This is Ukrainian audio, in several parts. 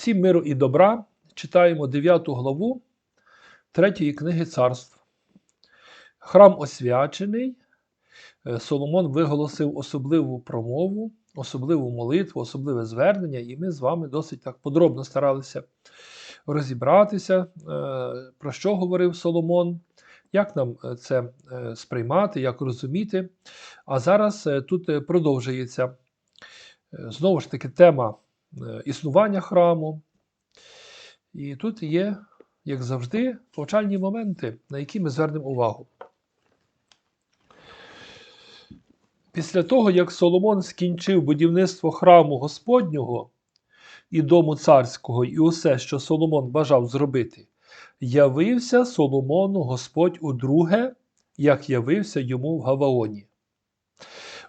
Всім миру і добра читаємо 9 главу 3 книги царств. Храм освячений. Е, Соломон виголосив особливу промову, особливу молитву, особливе звернення, і ми з вами досить так подробно старалися розібратися, е, про що говорив Соломон, як нам е, це сприймати, як розуміти. А зараз тут продовжується знову ж таки тема існування храму. І тут є, як завжди, повчальні моменти, на які ми звернемо увагу. Після того, як Соломон скінчив будівництво храму Господнього і дому царського, і усе, що Соломон бажав зробити, явився Соломону Господь удруге, як явився йому в Гаваоні.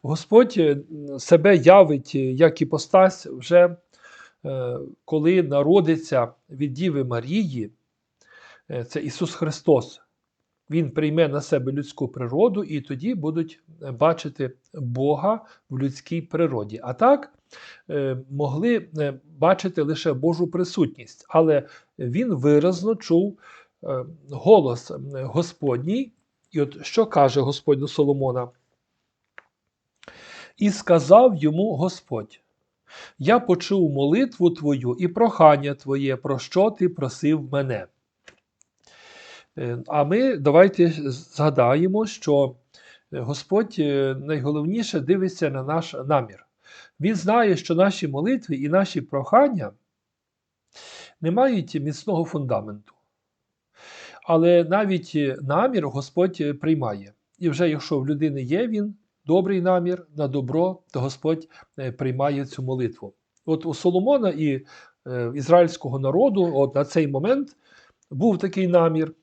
Господь е, себе явить е, як іпостась вже е, коли народиться від Діви Марії, е, це Ісус Христос. Він прийме на себе людську природу, і тоді будуть е, бачити Бога в людській природі. А так е, могли е, бачити лише Божу присутність, але він виразно чув е, голос е, Господній. І от що каже Господь до Соломона? І сказав йому Господь: Я почув молитву твою і прохання твоє, про що ти просив мене. Е, А ми давайте згадаємо, що Господь е, найголовніше дивиться на наш намір. Він знає, що наші молитви і наші прохання не мають міцного фундаменту. Але навіть намір Господь приймає. І вже якщо в людини є він, добрий намір на добро, то Господь е, приймає цю молитву. От у Соломона і е, ізраїльського народу от на цей момент був такий намір,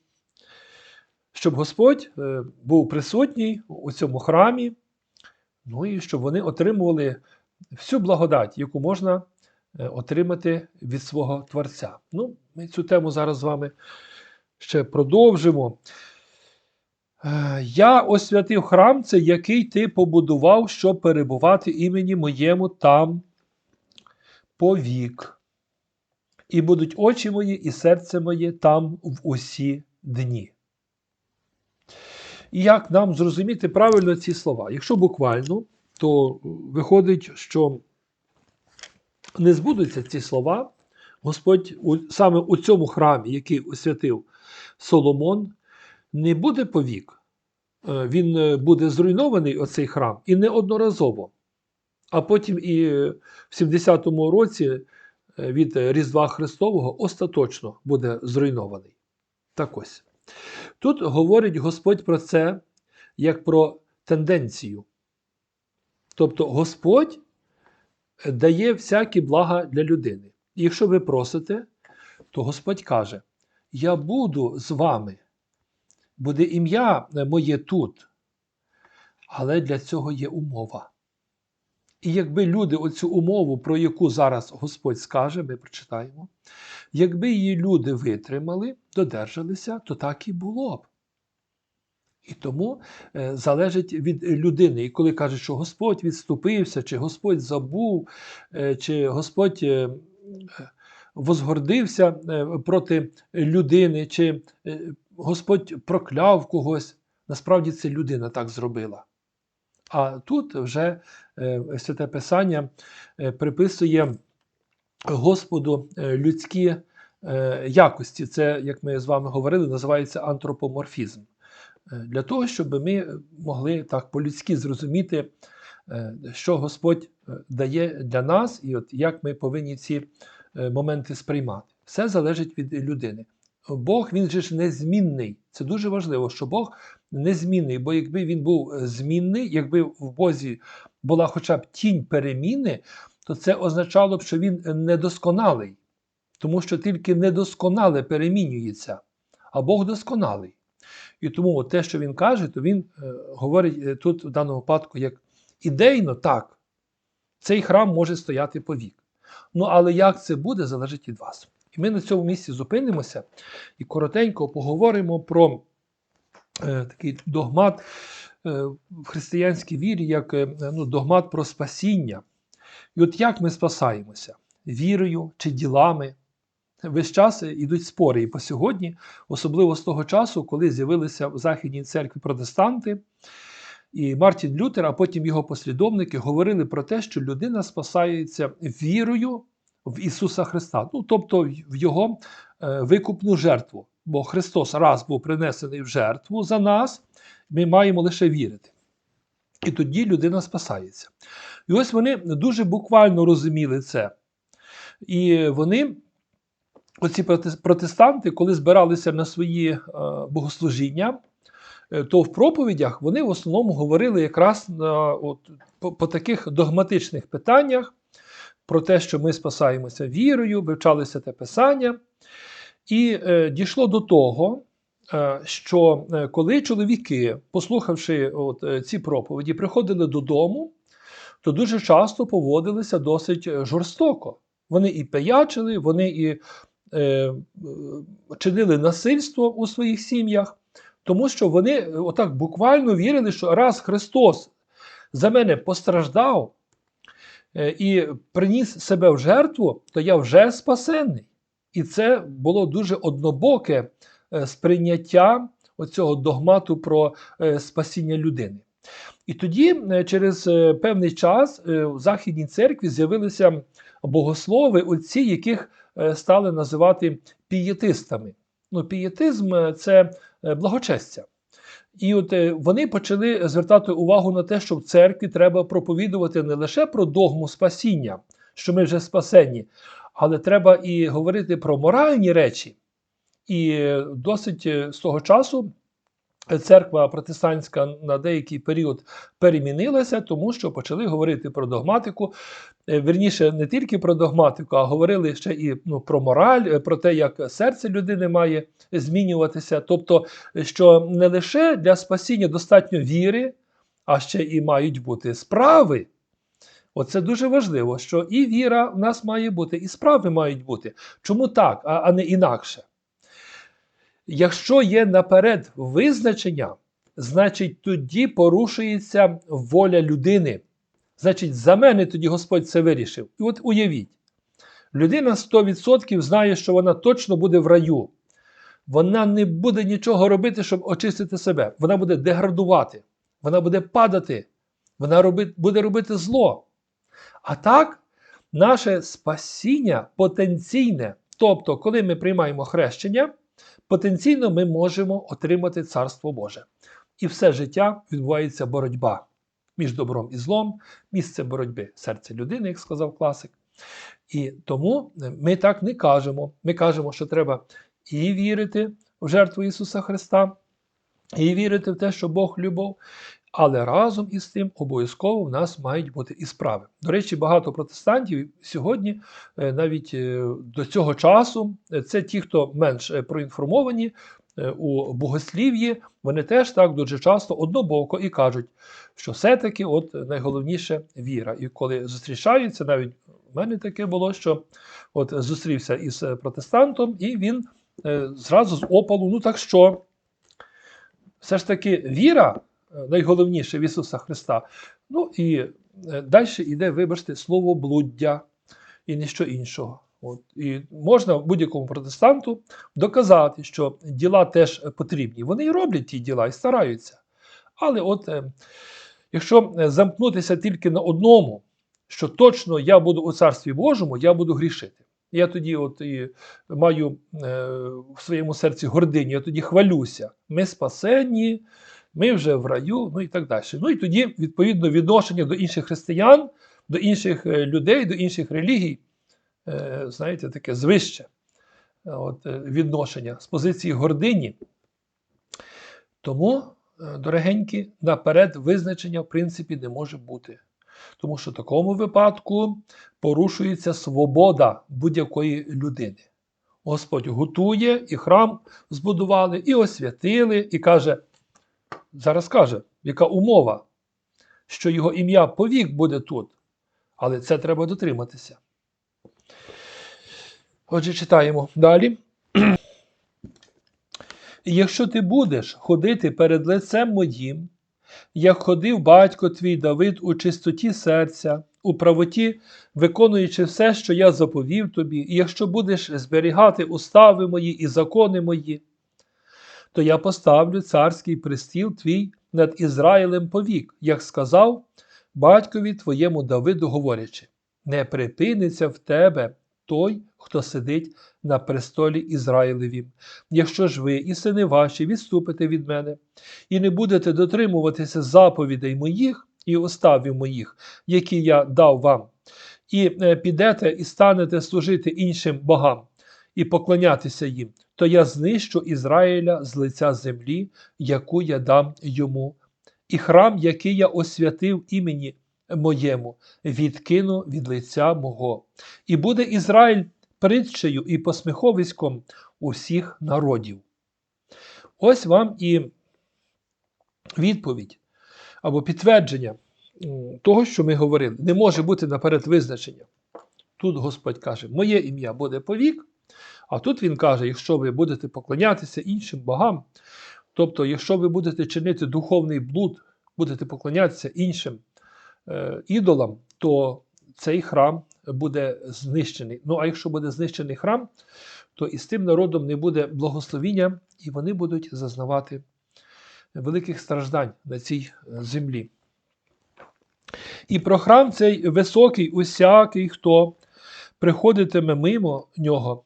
щоб Господь е, був присутній у цьому храмі, ну і щоб вони отримували всю благодать, яку можна отримати від свого Творця. Ну, ми цю тему зараз з вами ще продовжимо. Е, Я освятив храм, це який ти побудував, щоб перебувати імені моєму там повік. І будуть очі мої, і серце моє там в усі дні. І як нам зрозуміти правильно ці слова? Якщо буквально, то виходить, що не збудуться ці слова. Господь саме у цьому храмі, який освятив Соломон, не буде повік. Е, Він е, буде зруйнований, оцей храм, і не одноразово. А потім і в 70-му році е, від Різдва Христового остаточно буде зруйнований. Так ось. Тут говорить Господь про це як про тенденцію. Тобто Господь дає всякі блага для людини. Якщо ви просите, то Господь каже: Я буду з вами, буде ім'я моє тут. Але для цього є умова. І якби люди оцю умову, про яку зараз Господь скаже, ми прочитаємо, якби її люди витримали, додержалися, то так і було б. І тому е, залежить від людини. І коли каже, що Господь відступився, чи Господь забув, е, чи Господь е, возгордився е, проти людини, чи е, Господь прокляв когось, насправді це людина так зробила. А тут вже е, Святе Писання е, приписує Господу е, людські якості. Це, як ми з вами говорили, називається антропоморфізм. Для того, щоб ми могли так по-людськи зрозуміти, що Господь дає для нас, і от як ми повинні ці моменти сприймати. Все залежить від людини. Бог він же ж незмінний. Це дуже важливо, що Бог незмінний, бо якби він був е, змінний, якби в Бозі була хоча б тінь переміни, то це означало б, що він недосконалий, тому що тільки недосконале перемінюється, а Бог досконалий. І тому те, що він каже, то він е, говорить е, тут в даному випадку як ідейно так, цей храм може стояти по вік. Ну але як це буде, залежить від вас. І ми на цьому місці зупинимося і коротенько поговоримо про е, такий догмат е, в християнській вірі, як е, ну, догмат про спасіння. І от як ми спасаємося? вірою чи ділами. Весь час йдуть спори і по сьогодні, особливо з того часу, коли з'явилися в Західній церкві протестанти, і Мартін Лютер, а потім його послідовники говорили про те, що людина спасається вірою в Ісуса Христа, ну тобто в Його е, викупну жертву. Бо Христос раз був принесений в жертву за нас, ми маємо лише вірити. І тоді людина спасається. І ось вони дуже буквально розуміли це. І вони, оці протестанти, коли збиралися на свої е, богослужіння, е, то в проповідях вони в основному говорили якраз от, по, по таких догматичних питаннях про те, що ми спасаємося вірою, вивчалися те писання. І е, дійшло до того, е, що е, коли чоловіки, послухавши от, е, ці проповіді, приходили додому, то дуже часто поводилися досить е, жорстоко. Вони і пиячили, вони і е, чинили насильство у своїх сім'ях, тому що вони е, отак буквально вірили, що раз Христос за мене постраждав і приніс себе в жертву, то я вже спасенний. І це було дуже однобоке е, сприйняття оцього догмату про е, спасіння людини. І тоді, е, через е, певний час, е, в Західній церкві з'явилися богослови, отці, яких е, стали називати пієтистами. Ну, пієтизм е, це е, благочестя. І от е, вони почали звертати увагу на те, що в церкві треба проповідувати не лише про догму спасіння, що ми вже спасені, але треба і говорити про моральні речі. І е, досить е, з того часу церква протестантська на деякий період перемінилася, тому що почали говорити про догматику. Е, Вірніше, не тільки про догматику, а говорили ще і ну, про мораль, е, про те, як серце людини має змінюватися. Тобто, що не лише для спасіння достатньо віри, а ще і мають бути справи. Оце дуже важливо, що і віра в нас має бути, і справи мають бути. Чому так, а, а не інакше? Якщо є наперед визначення, значить тоді порушується воля людини. Значить, за мене тоді Господь це вирішив. І от уявіть, людина 100% знає, що вона точно буде в раю. Вона не буде нічого робити, щоб очистити себе. Вона буде деградувати, вона буде падати, вона буде робити зло. А так, наше спасіння потенційне, тобто, коли ми приймаємо хрещення, потенційно ми можемо отримати Царство Боже. І все життя відбувається боротьба між добром і злом, місце боротьби серця людини, як сказав класик. І тому ми так не кажемо. Ми кажемо, що треба і вірити в жертву Ісуса Христа, і вірити в те, що Бог любов. Але разом із тим обов'язково в нас мають бути і справи. До речі, багато протестантів сьогодні, е, навіть е, до цього часу, е, це ті, хто менш е, проінформовані е, у богослів'ї, вони теж так дуже часто однобоко і кажуть, що все-таки от найголовніше віра. І коли зустрічаються, навіть в мене таке було, що от зустрівся із е, протестантом, і він е, зразу з опалу, ну так що, все ж таки віра е, найголовніше в Ісуса Христа. Ну і е, далі йде, вибачте, слово блуддя і ніщо іншого. От. І можна будь-якому протестанту доказати, що діла теж потрібні. Вони і роблять ті діла і стараються. Але от е, якщо е, замкнутися тільки на одному, що точно я буду у Царстві Божому, я буду грішити. Я тоді от і маю е, в своєму серці гординю, я тоді хвалюся. Ми спасені, ми вже в раю, ну і так далі. Ну і тоді, відповідно, відношення до інших християн, до інших людей, до інших релігій, знаєте, таке звище е, от, е, відношення з позиції гордині. Тому, е, дорогенькі, наперед визначення, в принципі, не може бути. Тому що в такому випадку порушується свобода будь-якої людини. Господь готує, і храм збудували, і освятили, і каже, зараз каже, яка умова, що його ім'я повік буде тут. Але це треба дотриматися. Отже, читаємо далі. Якщо ти будеш ходити перед лицем моїм, як ходив батько твій Давид у чистоті серця, у правоті, виконуючи все, що я заповів тобі, і якщо будеш зберігати устави мої і закони мої, то я поставлю царський престіл твій над Ізраїлем повік, як сказав батькові твоєму Давиду, говорячи: не припиниться в тебе той, хто сидить на престолі Ізраїлевім. Якщо ж ви і сини ваші відступите від мене, і не будете дотримуватися заповідей моїх і уставів моїх, які я дав вам, і е, підете і станете служити іншим богам і поклонятися їм, то я знищу Ізраїля з лиця землі, яку я дам йому, і храм, який я освятив імені моєму, відкину від лиця мого. І буде Ізраїль притчею і посміховиськом усіх народів. Ось вам і відповідь або підтвердження того, що ми говорили. Не може бути наперед визначення. Тут Господь каже, моє ім'я буде повік, а тут Він каже, якщо ви будете поклонятися іншим богам, тобто, якщо ви будете чинити духовний блуд, будете поклонятися іншим ідолам, то цей храм буде знищений. Ну а якщо буде знищений храм, то і з тим народом не буде благословіння, і вони будуть зазнавати великих страждань на цій е, землі. І про храм цей високий, усякий, хто приходитиме мимо нього,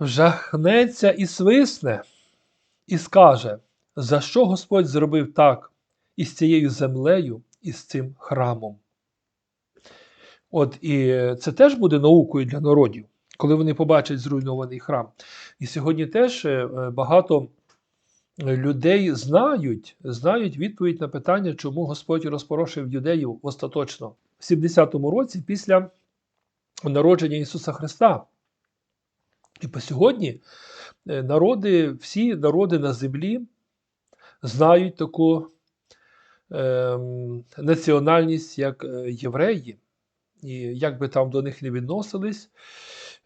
вжахнеться і свисне, і скаже, за що Господь зробив так із цією землею, і з цим храмом. От і це теж буде наукою для народів, коли вони побачать зруйнований храм. І сьогодні теж е, багато людей знають, знають відповідь на питання, чому Господь розпорошив юдеїв остаточно в 70-му році після народження Ісуса Христа. І по сьогодні е, народи, всі народи на землі знають таку е, національність, як е, євреї. І як би там до них не відносились,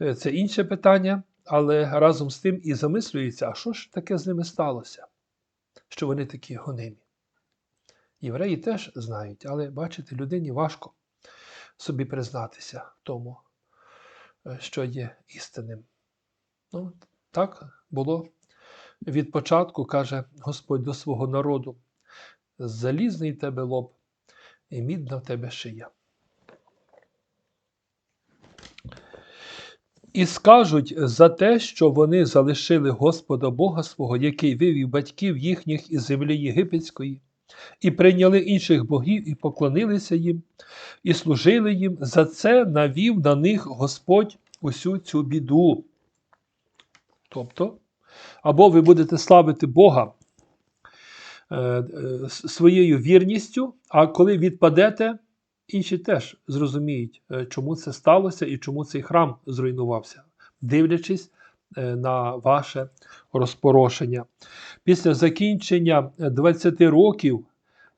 е, це інше питання, але разом з тим і замислюється, а що ж таке з ними сталося, що вони такі гонимі. Євреї теж знають, але бачите, людині важко собі признатися в тому, е, що є істинним. Ну, так було від початку, каже Господь до свого народу: залізний тебе лоб і мідна в тебе шия. І скажуть за те, що вони залишили Господа Бога свого, який вивів батьків їхніх із землі єгипетської, і прийняли інших богів, і поклонилися їм, і служили їм. За це навів на них Господь усю цю біду. Тобто, або ви будете славити Бога своєю вірністю, а коли відпадете, інші теж зрозуміють, е, чому це сталося і чому цей храм зруйнувався, дивлячись е, на ваше розпорошення. Після закінчення 20 років,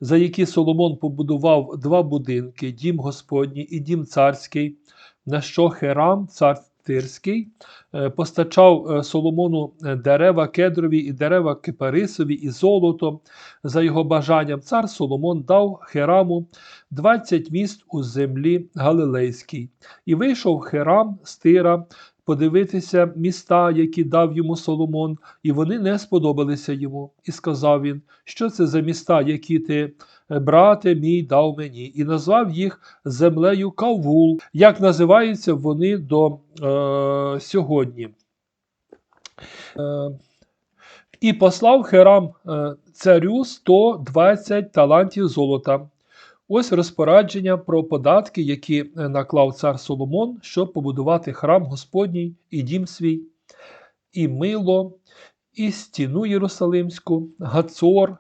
за які Соломон побудував два будинки: дім Господній і дім царський, на що Херам, цар Тирський, е, постачав е, Соломону е, дерева кедрові і дерева кипарисові і золото. За його бажанням, цар Соломон дав Хераму 20 міст у землі Галилейській. І вийшов Херам з Тира подивитися міста, які дав йому Соломон, і вони не сподобалися йому. І сказав він, що це за міста, які ти, брате мій, дав мені, і назвав їх землею Кавул, як називаються вони до е, сьогодні. Е, і послав Херам е, царю 120 талантів золота. Ось розпорадження про податки, які е, наклав цар Соломон, щоб побудувати храм Господній і дім свій, і мило, і стіну Єрусалимську, Гацор,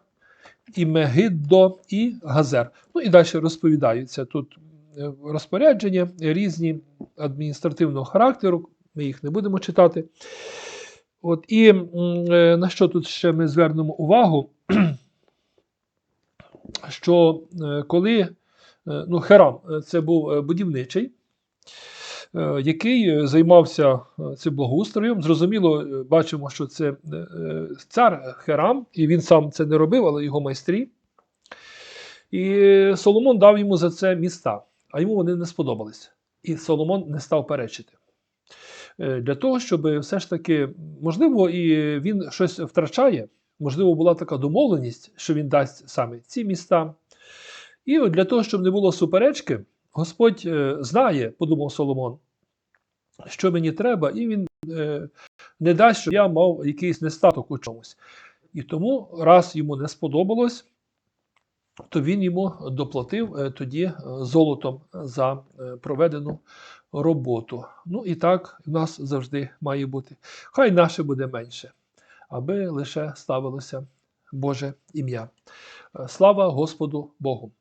і Мегиддо, і Газер. Ну і далі розповідаються тут е, розпорядження різні адміністративного характеру, ми їх не будемо читати. От, І е, на що тут ще ми звернемо увагу? що е, коли е, ну, Херам е, це був будівничий, який займався цим благоустроєм. Зрозуміло, бачимо, що це цар Херам, і він сам це не робив, але його майстрі. І Соломон дав йому за це міста. а йому вони не сподобались. І Соломон не став перечити. Для того, щоб все ж таки, можливо, і він щось втрачає, можливо, була така домовленість, що він дасть саме ці міста. І от для того, щоб не було суперечки, Господь е, знає, подумав Соломон, що мені треба, і він е, не дасть, щоб я мав якийсь нестаток у чомусь. І тому, раз йому не сподобалось, то він йому доплатив е, тоді золотом за проведену роботу. Ну і так в нас завжди має бути. Хай наше буде менше, аби лише ставилося Боже ім'я. Е, Слава Господу Богу!